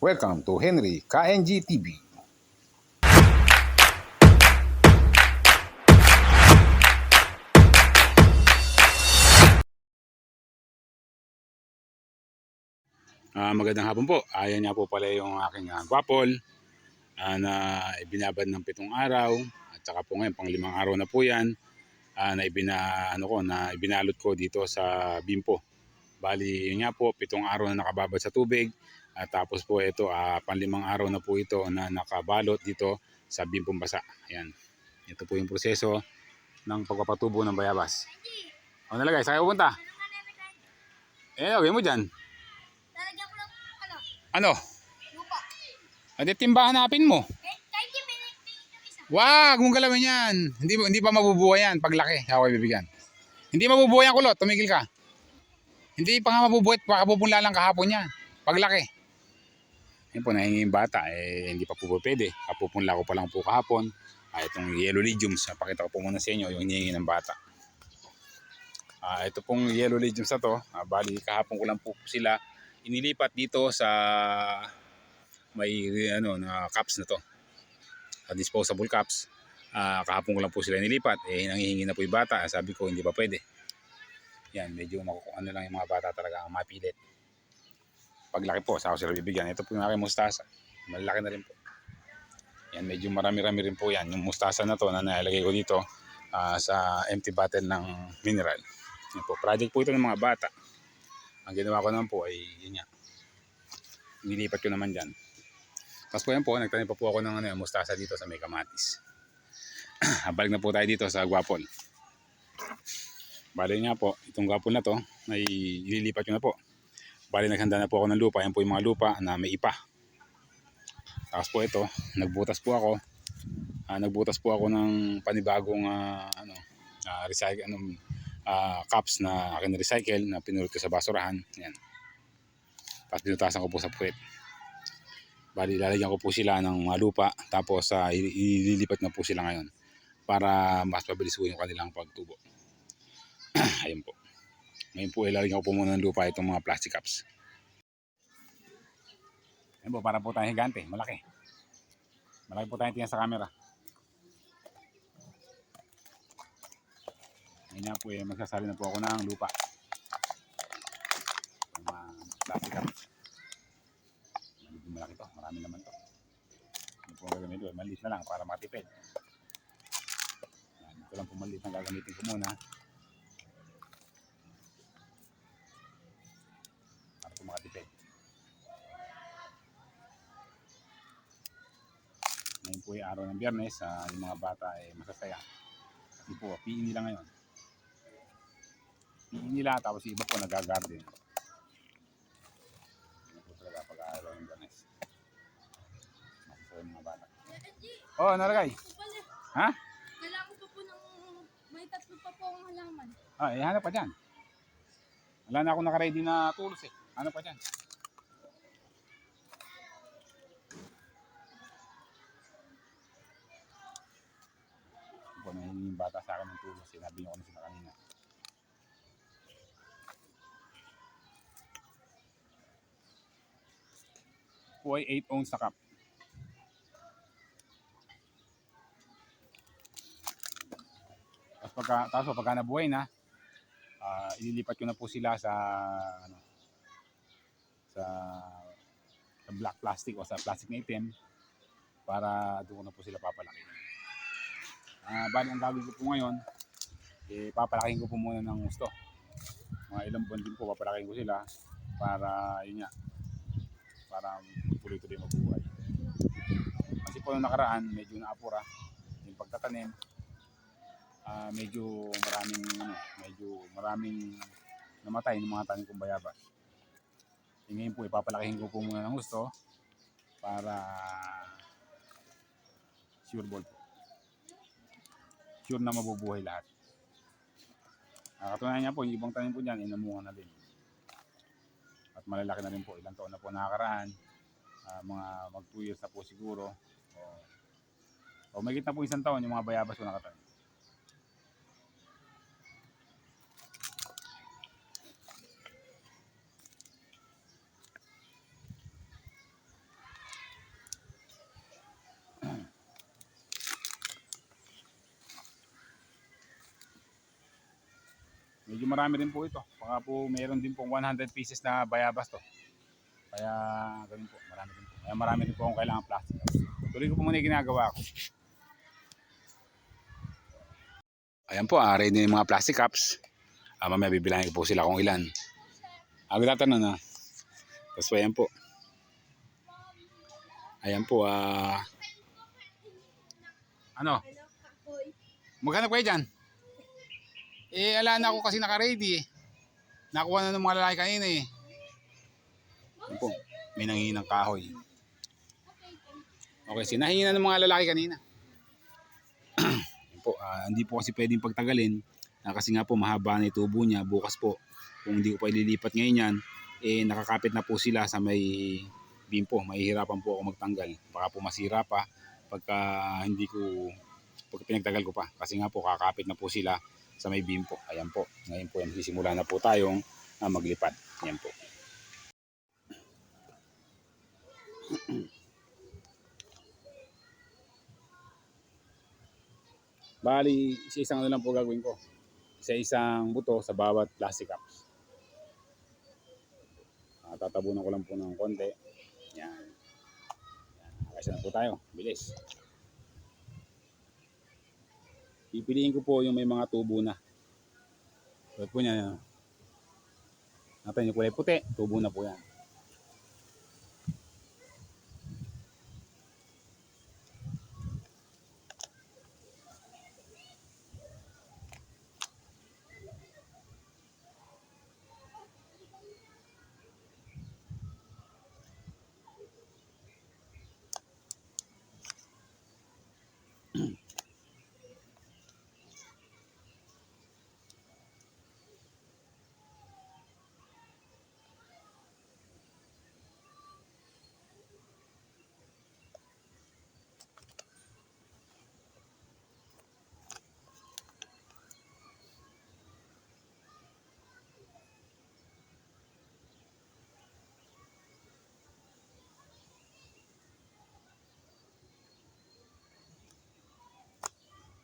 Welcome to Henry KNG TV. Ah, magandang hapon po. Ayan nga po pala yung aking uh, guapol ah, na ibinabad ng pitong araw at saka po ngayon pang limang araw na po yan ah, na ibina ano ko na ibinalot ko dito sa bimpo. Bali yun nga po pitong araw na nakababad sa tubig at tapos po ito ah, panlimang araw na po ito na nakabalot dito sa bimpong basa. Ayan. Ito po yung proseso ng pagpapatubo ng bayabas. O nalagay, saan kayo pupunta? Eh, lagay mo dyan. Lalagyan ko ng ano, Ano? lupa. Adi timba hanapin mo. Eh. Wag mong galawin yan. Hindi hindi pa mabubuhay yan paglaki. Ako ibibigyan. Hindi mabubuhay yan kulot. Tumigil ka. Hindi pa nga mabubuhay. Pakapupunla lang kahapon yan. Paglaki. Yan po, nahingi yung bata. Eh, hindi pa po po pwede. Kapupunla ko pa lang po kahapon. Ah, itong yellow legumes. Pakita ko po muna sa inyo yung hinihingi ng bata. Ah, ito pong yellow legumes na to. Ah, bali, kahapon ko lang po sila inilipat dito sa may ano na cups na to uh, disposable cups. Ah, kahapon ko lang po sila nilipat. Eh, nangihingi na po yung bata. Sabi ko, hindi pa pwede. Yan, medyo ano lang yung mga bata talaga ang mapilit. Paglaki po, sa ako sila bibigyan. Ito po yung aking mustasa. Malaki na rin po. Yan, medyo marami-rami rin po yan. Yung mustasa na to na nalagay ko dito ah, sa empty bottle ng mineral. Yan po, project po ito ng mga bata. Ang ginawa ko naman po ay yun nga. Nilipat ko naman dyan. Tapos po yan po, nagtanim pa po ako ng ano, mustasa dito sa may kamatis. Balik na po tayo dito sa Guapol. Bali nga po, itong Guapol na to, ay ililipat ko na po. Bali naghanda na po ako ng lupa. Yan po yung mga lupa na may ipa. Tapos po ito, nagbutas po ako. Ah, nagbutas po ako ng panibagong ah, ano, ah, recycle, anong, ah, cups na akin recycle na pinulot ko sa basurahan. Yan. Tapos binutasan ko po sa puwet. Bali, lalagyan ko po sila ng mga lupa tapos uh, ililipat na po sila ngayon para mas mabilis po yung kanilang pagtubo. Ayun po. Ngayon po ilalagyan ko po muna ng lupa itong mga plastic cups. Ayun po, para po tayong higante, malaki. Malaki po tayong tingnan sa camera. Ngayon nga po eh, magsasali na po ako ng lupa. Yung mga plastic cups. Medyo malaki to. Marami naman to. Ano po ang gagamitin ko? Maliit na lang para matipid. Yan, ito lang po maliit na gagamitin ko muna. Po makatipid. Ngayon po ay araw ng biyernes. ah, yung mga bata ay masasaya. Kasi po, PE nila ngayon. PE nila tapos iba po nagagarden. Ano po talaga pag-aaral ng biyernes. Masasaya mga bata. Oh, nalagay. Ha? Kailangan ko po ng may tatlo pa po ang halaman. Ah, eh, hanap pa dyan. Wala na ako nakaready na tools eh. Hanap pa dyan. Ako na yung bata sa akin ng tools. Sinabi niyo ko na kanina. Po ay 8 ounce na cup. Tapos pagka, tapos pagka nabuhay na, ah, ililipat ko na po sila sa ano, sa black plastic o sa plastic na itim para doon na po sila papalaki. Ah, bali ang gagawin ko po ngayon, eh, papalakihin ko po muna ng gusto. Mga ilang buwan din po papalakihin ko sila para yun nga, para tuloy-tuloy mabuhay. Kasi po nung nakaraan, medyo naapura yung pagtatanim, ah medyo maraming ano, medyo maraming namatay ng mga tanim kong bayabas. E ngayon po ipapalakihin ko po muna ng gusto para sure ball po. Sure na mabubuhay lahat. Ah, katunayan niya po, yung ibang tanim po dyan, inamungan na din. At malalaki na rin po, ilang taon na po nakakaraan. Ah, mga mag 2 years na po siguro. O, o may na po isang taon yung mga bayabas ko nakatanim. Marami rin po ito. Baka po mayroon din po 100 pieces na bayabas to. Kaya ganun po, marami din po. Kaya marami din po akong kailangan plastic. Tuloy ko po muna yung ginagawa ko. Ayan po, ah, ready na yung mga plastic cups. Ah, mamaya bibilangin ko po sila kung ilan. Ah, good afternoon na. Tapos po, ayan po. Ayan po, ah... ano? Maghanap kayo dyan. Eh, ala na ako kasi naka-ready eh. Nakuha na ng mga lalaki kanina eh. Ayan po, may nangihingi ng kahoy. Okay, sinahingi na ng mga lalaki kanina. Po, ah, hindi po kasi pwedeng pagtagalin. Ah, kasi nga po mahaba na tubo niya. Bukas po, kung hindi ko pa ililipat ngayon yan, eh nakakapit na po sila sa may beam po. Mahihirapan po ako magtanggal. Baka po masira pa pagka hindi ko pag pinagtagal ko pa. Kasi nga po kakapit na po sila sa may beam po. Ayan po. Ngayon po, sisimula na po tayong ah, maglipat. Ayan po. Bali, isa-isang ano lang po gagawin ko. Isa-isang buto sa bawat plastic cups. Ah, tatabunan ko lang po ng konti. Yan. Yan. Kasi na po tayo. Bilis. Pipiliin ko po yung may mga tubo na. Tulad po niya. Natin yung kulay puti. Tubo na po yan.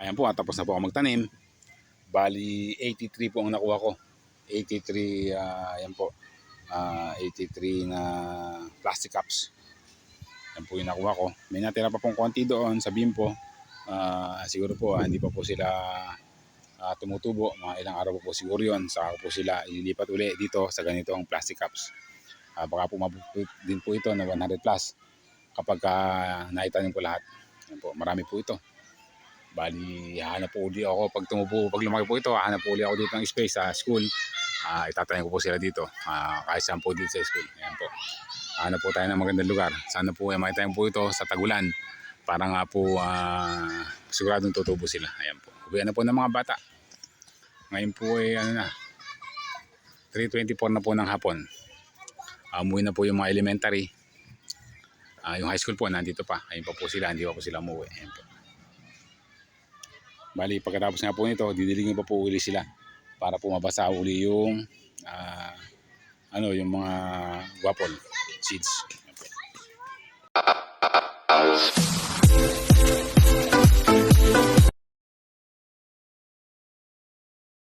Ayan po, ah, tapos na po ako magtanim. Bali, 83 po ang nakuha ko. 83, ah, ayan po. ah, 83 na plastic cups. Yan po yung nakuha ko. May natira pa pong konti doon sa bimpo. Ah, siguro po, ah, hindi pa po sila ah, tumutubo. Mga ilang araw po po siguro yun. Saka po sila ililipat uli dito sa ganitong plastic cups. Ah, baka po mabuti din po ito na 100 plus kapag uh, naitanim ko lahat. Yan po, marami po ito. Bali, hahanap po uli ako pag tumubo, pag lumaki po ito, hahanap po uli ako dito ng space sa school. Ah, itatanim ko po sila dito. Ah, kahit saan po dito sa school. Ayan po. Hahanap po tayo ng magandang lugar. Sana po ay makitanim po ito sa tagulan para nga po ah, siguradong tutubo sila. Ayan po. Uwian na po ng mga bata. Ngayon po ay ano na, 3.24 na po ng hapon. Uh, umuwi na po yung mga elementary. Ah, yung high school po, nandito pa. Ayun pa po sila, hindi pa po sila umuwi. Ayun po. Bali, pagkatapos nga po nito, didilingin pa po uli sila para po mabasa uli yung ah, ano, yung mga guapol seeds. Po.